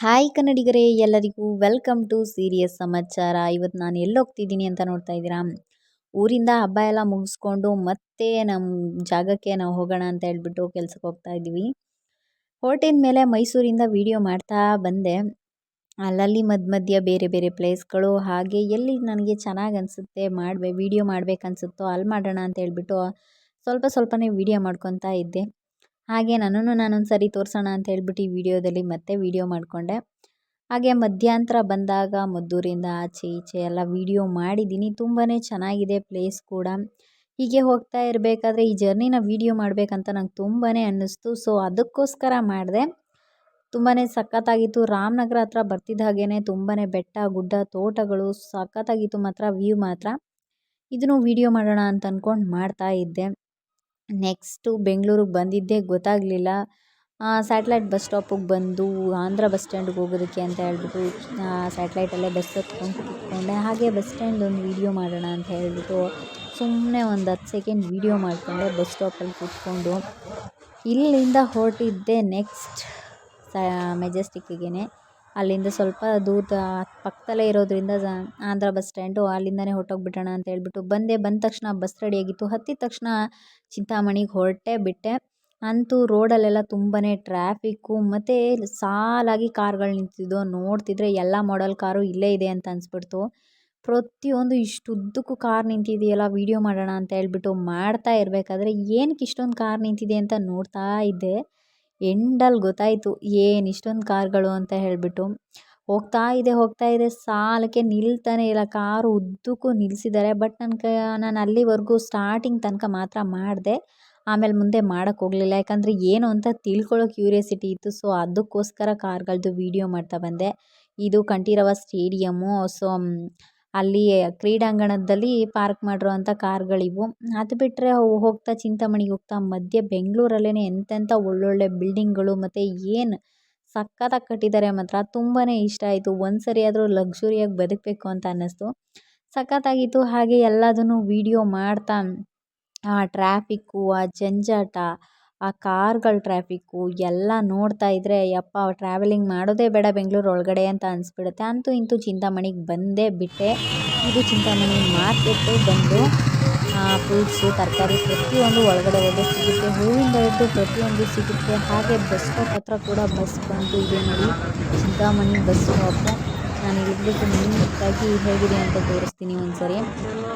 Hi ಕನ್ನಡಿಗರೇ, ಎಲ್ಲರಿಗೂ welcome to serious ಸಮಾಚಾರ. ಇವತ್ತು ನಾನು ಎಲ್ಲಿ ಹೋಗ್ತಿದ್ದೀನಿ ಅಂತ ನೋಡ್ತಾ ಇದ್ದೀರಾ? ಊರಿಂದ ಹಬ್ಬ ಎಲ್ಲ ಮುಗಿಸ್ಕೊಂಡು ಮತ್ತೆ ನಮ್ಮ ಜಾಗಕ್ಕೆ ನಾವು ಹೋಗೋಣ ಅಂತ ಹೇಳ್ಬಿಟ್ಟು ಕೆಲ್ಸಕ್ಕೆ ಹೋಗ್ತಾ ಇದ್ದೀವಿ. ಹೊರಟಿದ ಮೇಲೆ ಮೈಸೂರಿಂದ ವಿಡಿಯೋ ಮಾಡ್ತಾ ಬಂದೆ. ಅಲ್ಲಲ್ಲಿ ಮಧ್ಯ ಮಧ್ಯ ಬೇರೆ ಬೇರೆ ಪ್ಲೇಸ್ಗಳು, ಹಾಗೆ ಎಲ್ಲಿ ನನಗೆ ಚೆನ್ನಾಗಿ ಅನಿಸುತ್ತೆ ಮಾಡಬೇ, ವಿಡಿಯೋ ಮಾಡಬೇಕನ್ಸುತ್ತೋ ಅಲ್ಲಿ ಮಾಡೋಣ ಅಂತ ಹೇಳ್ಬಿಟ್ಟು ಸ್ವಲ್ಪ ಸ್ವಲ್ಪನೇ ವಿಡಿಯೋ ಮಾಡ್ಕೊತಾ ಇದ್ದೆ. ಹಾಗೆ ನನ್ನನ್ನು ನಾನೊಂದು ಸರಿ ತೋರಿಸೋಣ ಅಂತ ಹೇಳ್ಬಿಟ್ಟು ಈ ವಿಡಿಯೋದಲ್ಲಿ ಮತ್ತೆ ವಿಡಿಯೋ ಮಾಡಿಕೊಂಡೆ. ಹಾಗೆ ಮಧ್ಯಂತರ ಬಂದಾಗ ಮದ್ದೂರಿಂದ ಆಚೆ ಈಚೆ ಎಲ್ಲ ವಿಡಿಯೋ ಮಾಡಿದ್ದೀನಿ. ತುಂಬಾ ಚೆನ್ನಾಗಿದೆ ಪ್ಲೇಸ್ ಕೂಡ. ಹೀಗೆ ಹೋಗ್ತಾ ಇರಬೇಕಾದ್ರೆ ಈ ಜರ್ನಿನ ವಿಡಿಯೋ ಮಾಡಬೇಕಂತ ನಂಗೆ ತುಂಬಾ ಅನ್ನಿಸ್ತು. ಸೊ, ಅದಕ್ಕೋಸ್ಕರ ಮಾಡಿದೆ. ತುಂಬಾ ಸಖತ್ತಾಗಿತ್ತು. ರಾಮನಗರ ಹತ್ರ ಬರ್ತಿದ್ದ ಹಾಗೇ ತುಂಬಾ ಬೆಟ್ಟ, ಗುಡ್ಡ, ತೋಟಗಳು ಸಖತ್ತಾಗಿತ್ತು ಮಾತ್ರ, ವ್ಯೂ ಮಾತ್ರ. ಇದನ್ನು ವಿಡಿಯೋ ಮಾಡೋಣ ಅಂತ ಅಂದ್ಕೊಂಡು ಮಾಡ್ತಾ ಇದ್ದೆ. ನೆಕ್ಸ್ಟು ಬೆಂಗ್ಳೂರಿಗೆ ಬಂದಿದ್ದೇ ಗೊತ್ತಾಗಲಿಲ್ಲ. ಸ್ಯಾಟ್ಲೈಟ್ ಬಸ್ ಸ್ಟಾಪಿಗೆ ಬಂದು ಆಂಧ್ರ ಬಸ್ ಸ್ಟ್ಯಾಂಡ್ಗೆ ಹೋಗೋದಕ್ಕೆ ಅಂತ ಹೇಳ್ಬಿಟ್ಟು ಸ್ಯಾಟ್ಲೈಟಲ್ಲೇ ಬಸ್ ಹತ್ಕೊಂಡು ಕೂತ್ಕೊಂಡೆ. ಹಾಗೆ ಬಸ್ ಸ್ಟ್ಯಾಂಡ್ ಒಂದು ವೀಡಿಯೋ ಮಾಡೋಣ ಅಂತ ಹೇಳಿಬಿಟ್ಟು ಸುಮ್ಮನೆ ಒಂದು ಹತ್ತು ಸೆಕೆಂಡ್ ವೀಡಿಯೋ ಮಾಡಿಕೊಂಡೆ ಬಸ್ ಸ್ಟಾಪಲ್ಲಿ ಕೂತ್ಕೊಂಡು. ಇಲ್ಲಿಂದ ಹೊರಟಿದ್ದೆ ನೆಕ್ಸ್ಟ್ ಮೆಜೆಸ್ಟಿಕ್ಕಿಗೆ ಅಲ್ಲಿಂದ ಸ್ವಲ್ಪ ದೂರ ಪಕ್ಕದಲ್ಲೇ ಇರೋದ್ರಿಂದ ಆಂಧ್ರ ಬಸ್ ಸ್ಟ್ಯಾಂಡು ಅಲ್ಲಿಂದಲೇ ಹೊರ್ಟೋಗ್ಬಿಡೋಣ ಅಂತ ಹೇಳ್ಬಿಟ್ಟು ಬಂದೆ. ಬಂದ ತಕ್ಷಣ ಬಸ್ ರೆಡಿಯಾಗಿತ್ತು ಹತ್ತಿದ ತಕ್ಷಣ ಚಿಂತಾಮಣಿಗೆ ಹೊರಟೇ ಬಿಟ್ಟೆ. ಅಂತೂ ರೋಡಲ್ಲೆಲ್ಲ ತುಂಬಾ ಟ್ರಾಫಿಕ್ಕು ಮತ್ತು ಸಾಲಾಗಿ ಕಾರ್ಗಳು ನಿಂತಿದ್ದು ನೋಡ್ತಿದ್ರೆ ಎಲ್ಲ ಮಾಡೆಲ್ ಕಾರು ಇಲ್ಲೇ ಇದೆ ಅಂತ ಅನಿಸ್ಬಿಡ್ತು. ಪ್ರತಿಯೊಂದು ಇಷ್ಟುದ್ದಕ್ಕೂ ಕಾರ್ ನಿಂತಿದೆಯಲ್ಲ ವೀಡಿಯೋ ಮಾಡೋಣ ಅಂತ ಹೇಳ್ಬಿಟ್ಟು ಮಾಡ್ತಾ ಇರಬೇಕಾದ್ರೆ ಏನಕ್ಕೆ ಇಷ್ಟೊಂದು ಕಾರ್ ನಿಂತಿದೆ ಅಂತ ನೋಡ್ತಾ ಇದ್ದೆ. ಎಂಡಲ್ಲಿ ಗೊತ್ತಾಯಿತು ಏನು ಇಷ್ಟೊಂದು ಕಾರ್ಗಳು ಅಂತ ಹೇಳಿಬಿಟ್ಟು. ಹೋಗ್ತಾ ಇದೆ ಹೋಗ್ತಾ ಇದೆ. ಸಾಲಕ್ಕೆ ನಿಲ್ತಾನೆ ಇಲ್ಲ. ಕಾರು ಉದ್ದಕ್ಕೂ ನಿಲ್ಲಿಸಿದ್ದಾರೆ ಬಟ್ ನನ್ನ ಕ, ನಾನು ಅಲ್ಲಿವರೆಗೂ ಸ್ಟಾರ್ಟಿಂಗ್ ತನಕ ಮಾತ್ರ ಮಾಡಿದೆ. ಆಮೇಲೆ ಮುಂದೆ ಮಾಡೋಕ್ಕೆ ಹೋಗಲಿಲ್ಲ. ಯಾಕಂದರೆ ಏನು ಅಂತ ತಿಳ್ಕೊಳ್ಳೋ ಕ್ಯೂರಿಯಾಸಿಟಿ ಇತ್ತು. ಸೊ ಅದಕ್ಕೋಸ್ಕರ ಕಾರ್ಗಳದ್ದು ವೀಡಿಯೋ ಮಾಡ್ತಾ ಬಂದೆ. ಇದು ಕಂಠೀರವ ಸ್ಟೇಡಿಯಮ್ಮು ಸೊ ಅಲ್ಲಿ ಕ್ರೀಡಾಂಗಣದಲ್ಲಿ ಪಾರ್ಕ್ ಮಾಡಿರುವಂಥ ಕಾರ್ಗಳಿವು. ಅದು ಬಿಟ್ಟರೆ ಹೋಗ್ತಾ ಚಿಂತಾಮಣಿಗೆ ಹೋಗ್ತಾ ಮಧ್ಯೆ ಬೆಂಗಳೂರಲ್ಲೇ ಎಂತೆಂಥ ಒಳ್ಳೊಳ್ಳೆ ಬಿಲ್ಡಿಂಗ್ಗಳು ಮತ್ತು ಏನು ಸಖತ್ತಾಗಿ ಕಟ್ಟಿದ್ದಾರೆ ಮಾತ್ರ. ತುಂಬಾ ಇಷ್ಟ ಆಯಿತು. ಒಂದು ಸರಿ ಆದರೂ ಲಕ್ಸುರಿಯಾಗಿ ಬದುಕಬೇಕು ಅಂತ ಅನ್ನಿಸ್ತು. ಸಖತ್ತಾಗಿತ್ತು ಹಾಗೆ ಎಲ್ಲದನ್ನು ವೀಡಿಯೋ ಮಾಡ್ತಾ, ಆ ಟ್ರಾಫಿಕ್ಕು ಆ ಜಂಜಾಟ ಆ ಕಾರ್ಗಳ ಟ್ರಾಫಿಕ್ಕು ಎಲ್ಲ ನೋಡ್ತಾ ಇದ್ದರೆ ಯಪ್ಪ ಟ್ರಾವೆಲಿಂಗ್ ಮಾಡೋದೇ ಬೇಡ ಬೆಂಗಳೂರು ಒಳಗಡೆ ಅಂತ ಅನಿಸ್ಬಿಡುತ್ತೆ. ಅಂತೂ ಇಂತೂ ಚಿಂತಾಮಣಿಗೆ ಬಂದೇ ಬಿಟ್ಟೆ. ಇದು ಚಿಂತಾಮಣಿ ಮಾರ್ಕೆಟ್ಟು ಬಂದು ಫ್ರೂಟ್ಸು ತರಕಾರಿ ಪ್ರತಿಯೊಂದು ಒಳಗಡೆ ಹೋದ್ರೆ ಸಿಗುತ್ತೆ. ಹೂವಿಂದ ಹಿಡಿದು ಪ್ರತಿಯೊಂದು ಸಿಗುತ್ತೆ. ಹಾಗೆ ಬಸ್ ಸ್ಟಾಪ್ ಹತ್ರ ಕೂಡ ಬಸ್ ಬಂದು ಇದೆ ನೋಡಿ. ಚಿಂತಾಮಣಿ ಬಸ್ ಸ್ಟಾಪು ನಾನು ಇಲ್ಲಿಗೆ ನೀಟಾಗಿ ಹೇಗಿದೆ ಅಂತ ತೋರಿಸ್ತೀನಿ ಒಂದ್ಸರಿ.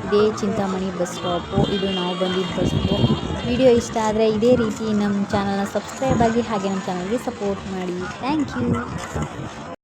ಇದೇ ಚಿಂತಾಮಣಿ ಬಸ್ ಸ್ಟಾಪು. ಇದು ನಾವು ಬಂದಿದ್ದ ಬಸ್ಸು ವಿಡಿಯೋ ಇಷ್ಟ ಆದರೆ ಇದೇ ರೀತಿ ನಮ್ಮ ಚಾನಲ್ನ ಸಬ್ಸ್ಕ್ರೈಬ್ ಆಗಿ ಹಾಗೆ ನಮ್ಮ ಚಾನಲ್ಗೆ ಸಪೋರ್ಟ್ ಮಾಡಿ. Thank you.